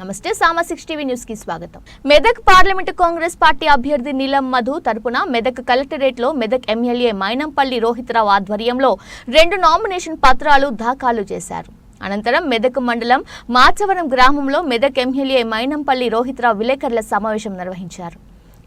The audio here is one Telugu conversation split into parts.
నమస్తే సామా సిక్స్ టీవీ న్యూస్కి స్వాగతం. మెదక్ పార్లమెంటు కాంగ్రెస్ పార్టీ అభ్యర్థి నీలం మధు తరపున మెదక్ కలెక్టరేట్లో మెదక్ ఎమ్మెల్యే మైనంపల్లి రోహిత్రావు ఆధ్వర్యంలో రెండు నామినేషన్ పత్రాలు దాఖలు చేశారు. అనంతరం మెదక్ మండలం మాచవరం గ్రామంలో మెదక్ ఎమ్మెల్యే మైనంపల్లి రోహిత్రావు విలేకరుల సమావేశం నిర్వహించారు.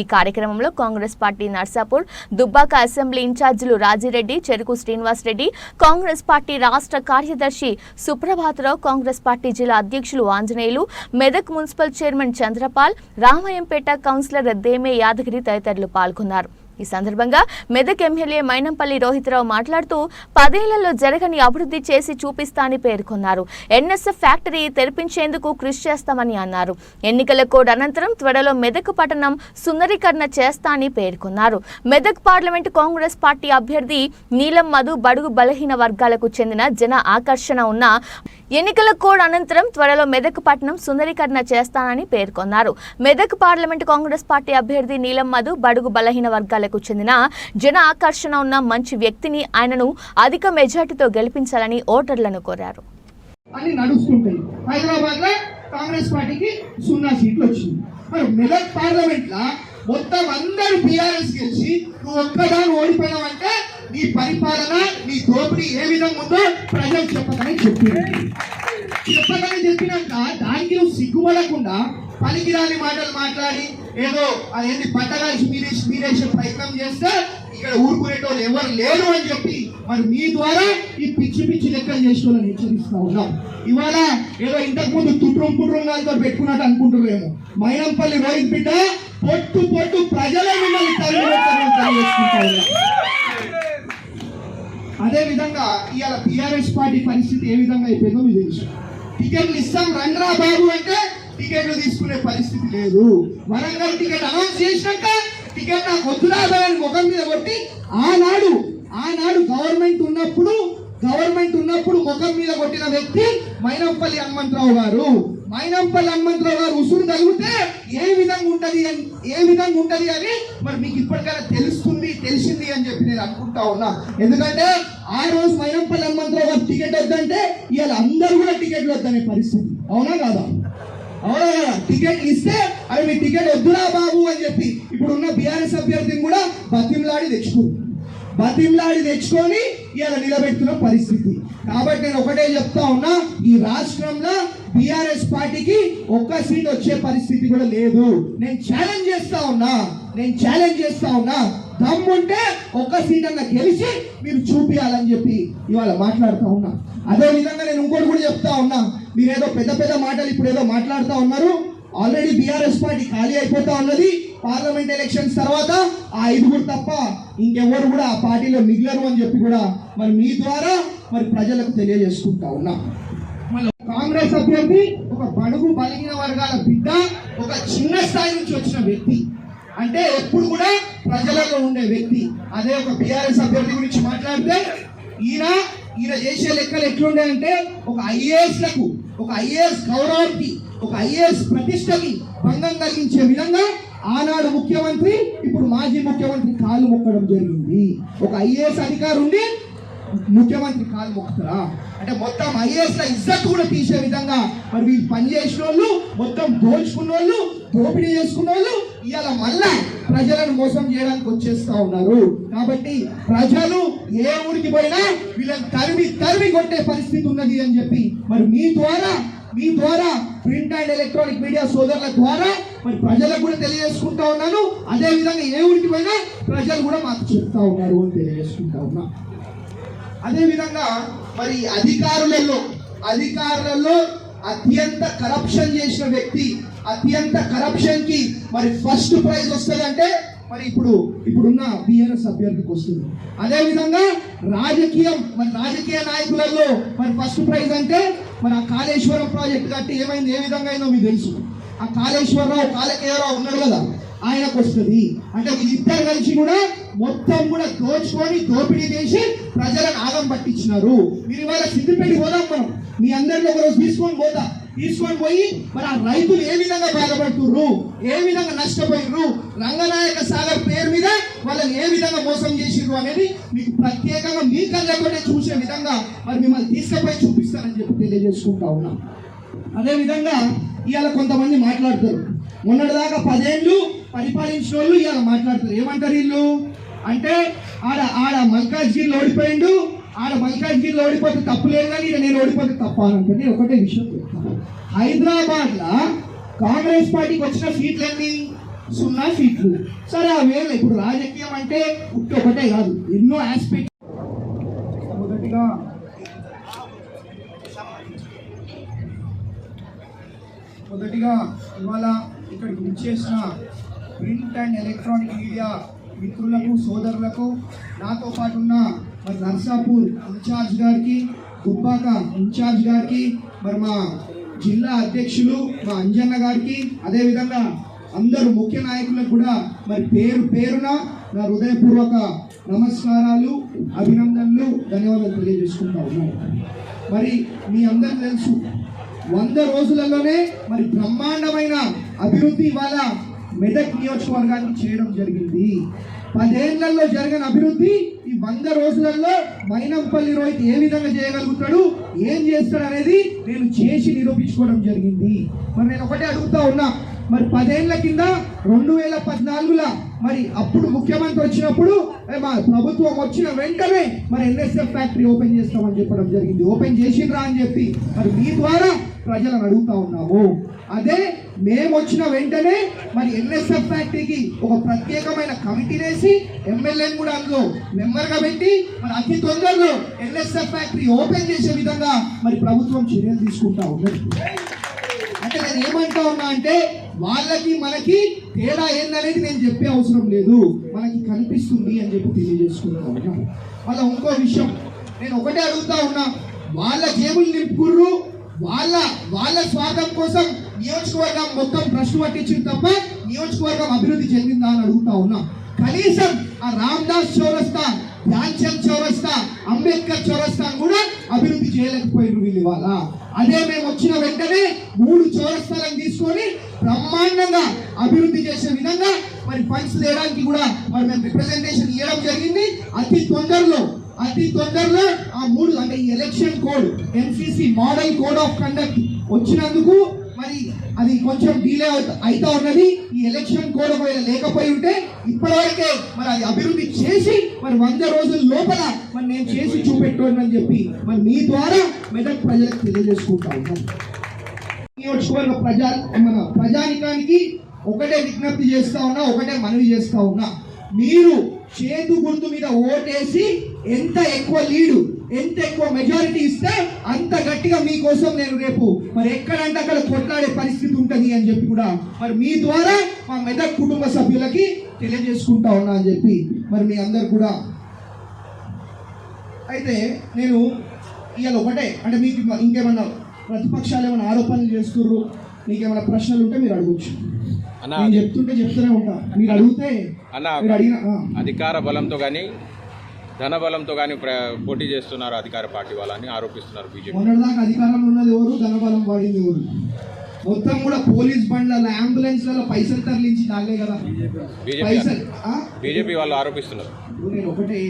ఈ కార్యక్రమంలో Congress party Narsapur Dubbaka assembly ఇన్ఛార్జీలు రాజిరెడ్డి చెరుకు శ్రీనివాస్ రెడ్డి కాంగ్రెస్ పార్టీ రాష్ట్ర కార్యదర్శి సుప్రభాతరావు కాంగ్రెస్ పార్టీ జిల్లా అధ్యక్షులు Anjaneyulu Medak municipal chairman Chandrapal Ramayampet councillor Deme Yadagiri తదితరులు పాల్గొన్నారు. ఈ సందర్భంగా మెదక్ ఎమ్మెల్యే మైనంపల్లి రోహిత్రావు మాట్లాడుతూ పదేళ్ళలో జరగని అభివృద్ధి చేసి చూపిస్తా అని పేర్కొన్నారు. ఎన్ఎస్ఎఫ్ ఫ్యాక్టరీ తెరిపించేందుకు కృషి చేస్తామని అన్నారు. ఎన్నికల కోడ్ అనంతరం త్వరలో మెదక్ పట్టణం సుందరీకరణ చేస్తా అని పేర్కొన్నారు. మెదక్ పార్లమెంట్ కాంగ్రెస్ పార్టీ అభ్యర్థి నీలం మధు బడుగు బలహీన వర్గాలకు చెందిన జన ఆకర్షణ ఉన్న ఎన్నికల కోడ్ అనంతరం త్వరలో మెదక్ పట్టణం సుందరీకరణ చేస్తానని పేర్కొన్నారు. మెదక్ పార్లమెంట్ కాంగ్రెస్ పార్టీ అభ్యర్థి నీలం మధు బడుగు బలహీన వర్గాలకు చెందిన జన ఆకర్షణ ఉన్న మంచి వ్యక్తిని ఆయనను అధిక మెజార్టీతో గెలిపించాలని ఓటర్లను కోరారు. అన్ని నడుస్తుంటాయి హైదరాబాద్లో కాంగ్రెస్ పార్టీకి సున్నా సీట్లు వచ్చింది. మరి మెదక్ పార్లమెంట్ లా మొత్తం అందరు బీఆర్ఎస్ గెలిచి నువ్వు ఒక్కదాని ఓడిపోయావంటే నీ పరిపాలన నీ దోపిడీ ఏ విధంగా ఉందో ప్రజలు చెప్పకని చెప్పింది చెప్పకని చెప్పినాక దానికి నువ్వు సిగ్గుపడకుండా పనికిరాని మాటలు మాట్లాడి ఏదో అదేంటి పట్టగా మీరేసి మీరేసే ప్రయత్నం చేస్తే ఇక్కడ ఊరుకునేటోళ్ళు ఎవరు లేరు అని చెప్పి మరి మీ ద్వారా ఈ పిచ్చి పిచ్చి లెక్కలు చేసుకోవాలని హెచ్చరిస్తా ఉన్నాం. ఇవాళ ఏదో ఇంతకు ముందు పుట్రం పుట్రంగాలతో పెట్టుకున్నట్టు అనుకుంటున్నారేమో. మైనంపల్లి రోహిత్ బిడ్డ పొట్టు పొట్టు ప్రజలే మిమ్మల్ని తరిమివేస్తారని అదే విధంగా ఇవాళ టీఆర్ఎస్ పార్టీ పరిస్థితి ఏ విధంగా అయిపోయిందో మీకు తెలుసు. టికెట్లు ఇస్తాం రండ్రా బాబు అంటే టికెట్లు తీసుకునే పరిస్థితి లేదు. వరంగల్ టికెట్ అనౌన్స్ చేసినాక టికెట్ నాకు వద్దురా ముఖం మీద కొట్టి ఆనాడు ఆనాడు గవర్నమెంట్ ఉన్నప్పుడు గవర్నమెంట్ ఉన్నప్పుడు ముఖం మీద కొట్టిన వ్యక్తి మైనంపల్లి హనుమంతరావు గారు. మైనంపల్లి హనుమంతరావు గారు ఉసురు తగిలితే ఏ విధంగా ఉంటది అని ఏ విధంగా ఉంటది అని మరి మీకు ఇప్పటికైనా తెలుస్తుంది తెలిసింది అని చెప్పి నేను అనుకుంటా ఉన్నా. ఎందుకంటే ఆ రోజు మైనంపల్లి హనుమంతరావు గారు టికెట్ వద్దంటే ఇవాళ అందరూ కూడా టికెట్లు వద్దనే పరిస్థితి. అవునా కాదా? అవునా టికెట్ ఇస్తే అవి మీ టికెట్ వద్దురా బాబు అని చెప్పి ఇప్పుడు ఉన్న బీఆర్ఎస్ అభ్యర్థిని కూడా బతిమలాడి తెచ్చుకుంది బతిమలాడి తెచ్చుకొని ఇలా నిలబెడుతున్న పరిస్థితి. కాబట్టి నేను ఒకటే చెప్తా ఉన్నా ఈ రాష్ట్రంలో బీఆర్ఎస్ పార్టీకి ఒక్క సీట్ వచ్చే పరిస్థితి కూడా లేదు. నేను ఛాలెంజ్ చేస్తా ఉన్నా నేను ఛాలెంజ్ చేస్తా ఉన్నా దమ్ముంటే ఒక్క సీట్ అన్న గెలిచి మీరు చూపియాలని చెప్పి ఇవాళ మాట్లాడుతా ఉన్నా. అదే విధంగా నేను ఇంకోటి మాట్లాడుతూ ఉన్నా. మీరేదో పెద్ద పెద్ద మాటలు ఇప్పుడు ఏదో మాట్లాడుతూ ఉన్నారు. ఆల్రెడీ బీఆర్ఎస్ పార్టీ ఖాళీ అయిపోతా ఉన్నది. పార్లమెంట్ ఎలక్షన్స్ తర్వాత ఆ ఐదుగురు తప్ప ఇంకెవరు కూడా ఆ పార్టీలో మిగిలరు అని చెప్పి కూడా మరి మీ ద్వారా మరి ప్రజలకు తెలియజేసుకుంటా ఉన్నా. మళ్ళీ కాంగ్రెస్ అభ్యర్థి ఒక బడుగు బలిగిన వర్గాల బిడ్డ ఒక చిన్న స్థాయి నుంచి వచ్చిన వ్యక్తి. అంటే ఎప్పుడు కూడా ప్రజలలో ఉండే వ్యక్తి. అదే ఒక బీఆర్ఎస్ అభ్యర్థి గురించి మాట్లాడితే ఈయన ఈయన చేసే లెక్కలు ఎట్లుండే అంటే ఒక ఐఏఎస్లకు ఒక ఐఏఎస్ గౌరవానికి ఒక ఐఏఎస్ ప్రతిష్టకి భంగం కలిగించే విధంగా ఆనాడు ముఖ్యమంత్రి ఇప్పుడు మాజీ ముఖ్యమంత్రి కాలు మొక్కడం జరిగింది. ఒక ఐఏఎస్ అధికారి ఉండి ముఖ్యమంత్రి కాలు మొక్కుతారా అంటే మొత్తం ఐఏఎస్ ఇజ్జత్ కూడా తీసే విధంగా మరి వీళ్ళు పని చేసిన వాళ్ళు మొత్తం దోల్చుకున్న వాళ్ళు దోపిడీ చేసుకున్న వాళ్ళు ఇవాళ మళ్ళా ప్రజలను మోసం చేయడానికి వచ్చేస్తా ఉన్నారు. కాబట్టి ప్రజలు ఏ ఊరికి పోయినా వీళ్ళని తరిమి తరిమి కొట్టే పరిస్థితి ఉన్నది అని చెప్పి మరి మీ ద్వారా మీ ద్వారా ప్రింట్ అండ్ ఎలక్ట్రానిక్ మీడియా సోదరుల ద్వారా మరి ప్రజలకు కూడా తెలియజేసుకుంటా ఉన్నాను. అదేవిధంగా ఏ ఊరికి పోయినా ప్రజలు కూడా మాకు చెప్తా ఉన్నారు అని తెలియజేసుకుంటా ఉన్నా. అదేవిధంగా మరి అధికారులలో అధికారులలో అత్యంత కరప్షన్ చేసిన వ్యక్తి అత్యంత కరప్షన్కి మరి ఫస్ట్ ప్రైజ్ వస్తుందంటే మరి ఇప్పుడు ఇప్పుడున్న బిఆర్ఎస్ అభ్యర్థికి వస్తుంది. అదేవిధంగా రాజకీయం మరి రాజకీయ నాయకులలో మరి ఫస్ట్ ప్రైజ్ అంటే మరి ఆ కాళేశ్వరం ప్రాజెక్ట్ కట్టి ఏమైంది ఏ విధంగా అయిందో మీకు తెలుసు. ఆ కాళేశ్వరరావు కాలకేయరావు ఉన్నాడు కదా ఆయనకు వస్తుంది. అంటే వీళ్ళిద్దరు కలిసి కూడా మొత్తం కూడా దోచుకొని దోపిడీ చేసి ప్రజలను ఆగం పట్టించినారు. మీరు ఇవాళ సిద్ధిపేట పోదాం మనం. మీ అందరిలో ఒకరోజు తీసుకొని పోతా. తీసుకొని పోయి మరి ఆ రైతులు ఏ విధంగా బాధపడుతుర్రు? ఏ విధంగా నష్టపోయిర్రు? రంగనాయక సాగర్ పేరు మీద వాళ్ళని ఏ విధంగా మోసం చేసిర్రు అనేది మీకు ప్రత్యేకంగా మీ కళ్ళతోనే చూసే విధంగా మరి మిమ్మల్ని తీసుకుపోయి చూపిస్తానని చెప్పి తెలియజేసుకుంటా ఉన్నాం. అదేవిధంగా ఇవాళ కొంతమంది మాట్లాడతారు. మొన్నటిదాకా పదేళ్ళు పరిపాలించిన వాళ్ళు ఇవాళ మాట్లాడతారు. ఏమంటారు వీళ్ళు? అంటే ఆడ ఆడ మల్కాజ్గిరిలో ఓడిపోయిండు. ఆడ మల్కాజ్గిరిలో ఓడిపోతే తప్పు లేదు కానీ నేను ఓడిపోతే తప్ప అని ఒకటే విషయం చెప్తాను హైదరాబాద్ లా కాంగ్రెస్ పార్టీకి వచ్చిన సీట్లు ఎన్ని సున్నా సీట్లు. సరే అవేళ ఇప్పుడు రాజకీయం అంటే ఉట్టి ఒకటే కాదు. ఎన్నో ఆస్పెక్ట్ మొదటిగా మొదటిగా ఇవాళ ఇక్కడికి విచ్చేసిన ప్రింట్ అండ్ ఎలక్ట్రానిక్ మీడియా మిత్రులకు సోదరులకు నాతో పాటు ఉన్న మరి నర్సాపూర్ ఇన్ఛార్జ్ గారికి దుబ్బాక ఇన్ఛార్జ్ గారికి మరి మా జిల్లా అధ్యక్షులు మా అంజన్న గారికి అదేవిధంగా అందరు ముఖ్య నాయకులకు కూడా మరి పేరు పేరున నా హృదయపూర్వక నమస్కారాలు అభినందనలు ధన్యవాదాలు తెలియజేసుకుంటా ఉన్నాను. మరి మీ అందరికి తెలుసు వంద రోజులలోనే మరి బ్రహ్మాండమైన అభివృద్ధి ఇవాళ మెదక్ నియోజకవర్గానికి చేయడం జరిగింది. పదేళ్ళలో జరిగిన అభివృద్ధి ఈ వంద రోజులలో మైనంపల్లి రోహిత్ ఏ విధంగా చేయగలుగుతాడు ఏం చేస్తాడు అనేది నేను చేసి నిరూపించుకోవడం జరిగింది. మరి నేను ఒకటే అడుగుతా ఉన్నా మరి పదేళ్ళ కింద రెండు వేల పద్నాలుగులో మరి అప్పుడు ముఖ్యమంత్రి వచ్చినప్పుడు మా ప్రభుత్వం వచ్చిన వెంటనే మరి ఎన్ఎస్ఎఫ్ ఫ్యాక్టరీ ఓపెన్ చేస్తామని చెప్పడం జరిగింది. ఓపెన్ చేసిండ్రా అని చెప్పి మరి మీ ద్వారా ప్రజలను అడుగుతా ఉన్నాము. అదే మేము వచ్చిన వెంటనే మరి ఎన్ఎస్ఎఫ్ ఫ్యాక్టరీకి ఒక ప్రత్యేకమైన కమిటీ వేసి ఎమ్మెల్యేని కూడా అందులో మెంబర్గా పెట్టి మరి అతి తొందరలో ఎన్ఎస్ఎఫ్ ఫ్యాక్టరీ ఓపెన్ చేసే విధంగా మరి ప్రభుత్వం చర్యలు తీసుకుంటా ఉన్నది. అంటే నేను ఏమంటా ఉన్నా అంటే వాళ్ళకి మనకి తేడా ఏందనేది నేను చెప్పే అవసరం లేదు. మనకి కనిపిస్తుంది అని చెప్పి తెలియజేసుకుంటా ఉన్నా. మళ్ళీ ఇంకో విషయం. నేను ఒకటే అడుగుతా ఉన్నా. వాళ్ళ జేబులు నింపుకుర్రు. వాళ్ళ వాళ్ళ స్వార్థం కోసం నియోజకవర్గం మొత్తం ప్రశ్న పట్టించింది తప్ప నియోజకవర్గం అభివృద్ధి చెందిందా అని అడుగుతా ఉన్నా. కనీసం ఆ రామ్దాస్ చౌరస్తా ధ్యాన్చంద్ చౌరస్తా అంబేద్కర్ చౌరస్తా కూడా అభివృద్ధి చేయలేకపోయారు వీళ్ళు ఇవాళ. అదే మేము వచ్చిన వెంటనే మూడు చౌరస్తాలను తీసుకొని బ్రహ్మాండంగా అభివృద్ధి చేసే విధంగా మరి ఫండ్స్ తేయడానికి కూడా మరి మేము రిప్రజెంటేషన్ ఇవ్వడం జరిగింది. అతి తొందరలో అతి తొందరలో ఆ మూడు అంటే ఈ election code NCC model code of conduct వచ్చినందుకు మరి అది కొంచెం డిలే అవుతా ఉన్నది. ఈ ఎలక్షన్ కోడ్ ఒకవేళ లేకపోయి ఉంటే ఇప్పటివరకే మరి అది అభివృద్ధి చేసి మరి వంద రోజుల లోపల మరి నేను చేసి చూపెట్టుకోనని చెప్పి మరి మీ ద్వారా మెదక్ ప్రజలకు తెలియజేసుకుంటా ఉన్నాను నియోజకవర్గ ప్రజా మన ప్రజానికానికి ఒకటే విజ్ఞప్తి చేస్తా ఉన్నా ఒకటే మనవి చేస్తా ఉన్నా. మీరు చేతు గుర్తు మీద ఓటేసి ఎంత ఎక్కువ లీడు ఎంత ఎక్కువ మెజారిటీ ఇస్తే అంత గట్టిగా మీకోసం నేను రేపు మరి ఎక్కడంటే అక్కడ కొట్లాడే పరిస్థితి ఉంటుంది అని చెప్పి కూడా మరి మీ ద్వారా మా మెదక్ కుటుంబ సభ్యులకి తెలియజేసుకుంటా ఉన్నా అని చెప్పి మరి మీ అందరు కూడా. అయితే నేను ఇవాళ ఒకటే అంటే మీకు ఇంకేమన్నా ప్రతిపక్షాలు ఏమైనా ఆరోపణలు చేస్తుర్రు? మీకేమైనా ప్రశ్నలు ఉంటే మీరు అడగచ్చు. నేను చెప్తుంటే చెప్తూనే ఉంటా. మీరు అడిగితే అన్న మీరు అడిగిన ఆ, అధికార బలంతో కానీ ధన బలంతో కానీ పోటీ చేస్తున్నారు అధికార పార్టీ వాళ్ళని ఆరోపిస్తున్నారు బీజేపీ. మొన్నటిదాకా అధికారంలో ఉన్నది ఎవరు? ధనబలం వాడింది ఎవరు? మొత్తం కూడా పోలీస్ బండ్ల అంబులెన్స్లలో పైసలు తరలించి నాగే కదా. పైసలు? బీజేపీ వాళ్ళు ఆరోపిస్తున్నారు. నేను ఒకటే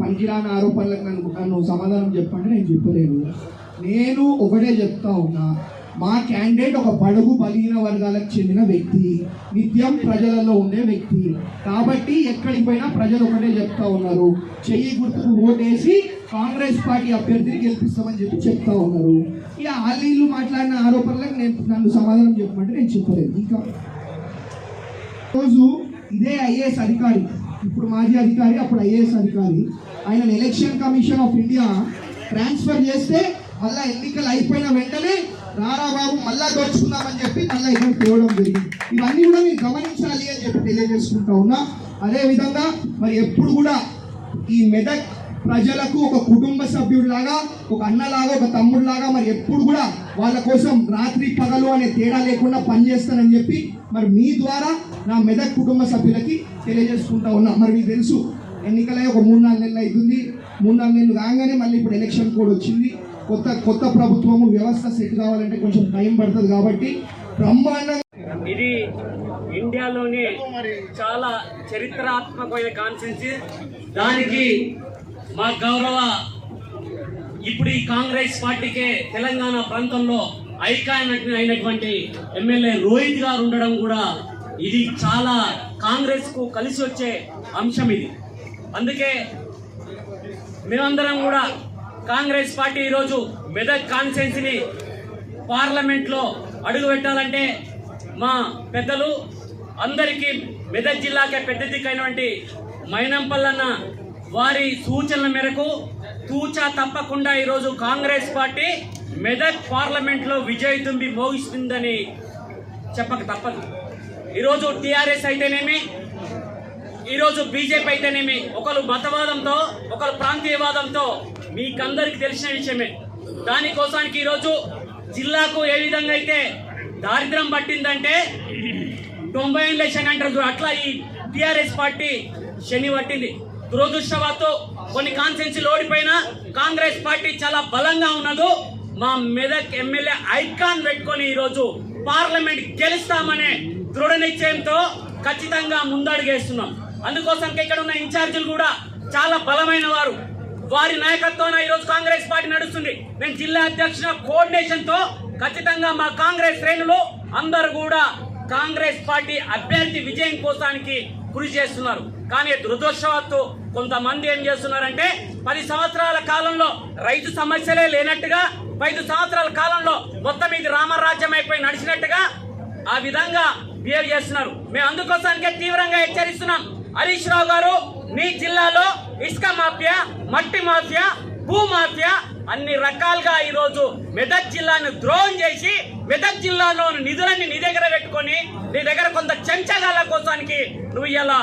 పనికిరాని ఆరోపణలకు నన్ను నన్ను సమాధానం చెప్పండి నేను చెప్పలేను. నేను ఒకటే చెప్తా ఉన్నా. మా క్యాండిడేట్ ఒక బడుగు బలహీన వర్గాలకు చెందిన వ్యక్తి నిత్యం ప్రజలలో ఉండే వ్యక్తి. కాబట్టి ఎక్కడికి పోయినా ప్రజలు ఒకటే చెప్తా ఉన్నారు. చెయ్యి గుర్తుకు ఓటేసి కాంగ్రెస్ పార్టీ అభ్యర్థిని గెలిపిస్తామని చెప్పి చెప్తా ఉన్నారు. ఇక వాళ్ళు మాట్లాడిన ఆరోపణలకు నేను నన్ను సమాధానం చెప్పమంటే నేను చెప్పలేదు. ఇంకా రోజు ఇదే ఐఏఎస్ అధికారి ఇప్పుడు మాజీ అధికారి అప్పుడు ఐఏఎస్ అధికారి. ఆయన election commission of India transfer చేస్తే మళ్ళీ ఎన్నికలు అయిపోయిన వెంటనే రారా బాబు మళ్ళా దోచుకుందామని చెప్పి మళ్ళీ ఇక్కడ తేవడం జరిగింది. ఇవన్నీ కూడా మీరు గమనించాలి అని చెప్పి తెలియజేసుకుంటా ఉన్నా. అదేవిధంగా మరి ఎప్పుడు కూడా ఈ మెదక్ ప్రజలకు ఒక కుటుంబ సభ్యుడిలాగా ఒక అన్నలాగా ఒక తమ్ముడిలాగా మరి ఎప్పుడు కూడా వాళ్ళ కోసం రాత్రి పగలు అనే తేడా లేకుండా పనిచేస్తానని చెప్పి మరి మీ ద్వారా నా మెదక్ కుటుంబ సభ్యులకి తెలియజేసుకుంటా ఉన్నా. మరి మీకు తెలుసు ఎన్నికలై ఒక మూడు నాలుగు నెలలు అవుతుంది. మూడు నాలుగు నెలలు కాగానే మళ్ళీ ఇప్పుడు ఎలక్షన్ కోడ్ వచ్చింది. కొత్త కొత్త ప్రభుత్వము వ్యవస్థ సెట్ కావాలంటే కొంచెం టైం పడుతుంది కాబట్టి బ్రహ్మాండంగా ఇది ఇండియాలోనే చాలా చరిత్రాత్మకమైన కాన్ఫరెన్స్ దానికి మా గౌరవ ఇప్పుడు ఈ కాంగ్రెస్ పార్టీకే తెలంగాణ ప్రాంతంలో ఐకాన్ అయినటువంటి ఎమ్మెల్యే రోహిత్ గారు ఉండడం కూడా ఇది చాలా కాంగ్రెస్కు కలిసి వచ్చే అంశం ఇది. అందుకే మేమందరం కూడా కాంగ్రెస్ పార్టీ ఈరోజు మెదక్ కాన్స్టిట్యున్సీని పార్లమెంట్లో అడుగు పెట్టాలంటే మా పెద్దలు అందరికీ మెదక్ జిల్లాకే పెద్ద దిక్కైనటువంటి మైనంపల్లన్న వారి సూచనల మేరకు తూచా తప్పకుండా ఈరోజు కాంగ్రెస్ పార్టీ మెదక్ పార్లమెంట్లో విజయ తుంబి మోగిస్తుందని చెప్పక తప్పదు. ఈరోజు టీఆర్ఎస్ అయితేనేమి ఈరోజు బీజేపీ అయితేనేమి ఒకరు మతవాదంతో ఒకరు ప్రాంతీయవాదంతో మీకందరికి తెలిసిన విషయమే. దానికోసానికి ఈరోజు జిల్లాకు ఏ విధంగా అయితే దారిద్ర్యం పట్టిందంటే తొంభై ఏళ్ళ లక్షలు అంటారు అట్లా ఈ టిఆర్ఎస్ పార్టీ శని పట్టింది. దురదృష్టవత్తు కొన్ని కాన్స్టిట్యున్సీలు ఓడిపోయినా కాంగ్రెస్ పార్టీ చాలా బలంగా ఉన్నదో మా మెదక్ ఎమ్మెల్యే ఐకాన్ పెట్టుకొని ఈరోజు పార్లమెంట్ గెలుస్తామనే దృఢ నిశ్చయంతో ఖచ్చితంగా ముందడుగేస్తున్నాం అందుకోసం ఇక్కడ ఉన్న ఇన్ఛార్జీలు కూడా చాలా బలమైన వారు. వారి నాయకత్వాన ఈరోజు కాంగ్రెస్ పార్టీ నడుస్తుంది. నేను జిల్లా అధ్యక్షుల కోఆర్డినేషన్తో ఖచ్చితంగా మా కాంగ్రెస్ శ్రేణులు అందరూ కూడా కాంగ్రెస్ పార్టీ అభ్యర్థి విజయం కోసానికి కృషి చేస్తున్నారు. కానీ దురదృష్టవత్తు కొంతమంది ఏం చేస్తున్నారంటే పది సంవత్సరాల కాలంలో రైతు సమస్యలే లేనట్టుగా ఐదు సంవత్సరాల కాలంలో మొత్తం ఇది రామరాజ్యం అయిపోయి నడిచినట్టుగా ఆ విధంగా బిహేవ్ చేస్తున్నారు. మేము అందుకోసానికే తీవ్రంగా హెచ్చరిస్తున్నాం. హరీష్ రావు గారు మీ జిల్లాలో ఇసుక మాఫియా మట్టి మాఫియా భూ మాఫియా అన్ని రకాలుగా ఈరోజు మెదక్ జిల్లాను ద్రోహం చేసి మెదక్ జిల్లాలో నిధులన్నీ నీ దగ్గర పెట్టుకొని నీ దగ్గర కొంత చెంచగాల కోసానికి నువ్వు ఇలా